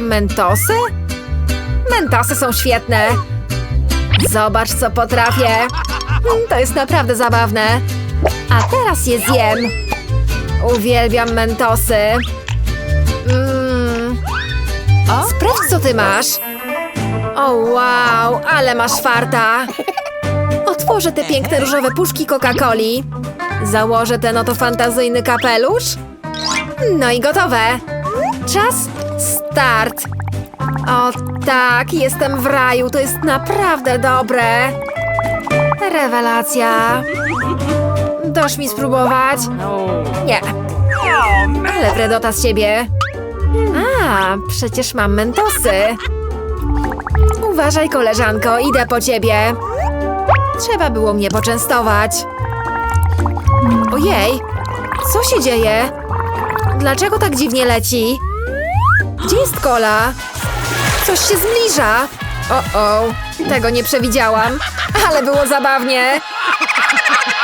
Mentosy? Mentosy są świetne. Zobacz, co potrafię. Mm, To jest naprawdę zabawne. A teraz je zjem. Uwielbiam mentosy. Mm. Sprawdź, co ty masz. O, wow, ale masz farta. Otworzę te piękne różowe puszki Coca-Coli. Założę ten oto fantazyjny kapelusz. No i gotowe. Czas start. O tak, jestem w raju, to jest naprawdę dobre. Rewelacja. Dosz mi spróbować? Nie. Ale wredota z ciebie. A, przecież mam mentosy. Uważaj, koleżanko, idę po ciebie. Trzeba było mnie poczęstować. Ojej, co się dzieje? Dlaczego tak dziwnie leci? Gdzie jest kola? Coś się zbliża. O, o, tego nie przewidziałam, ale było zabawnie.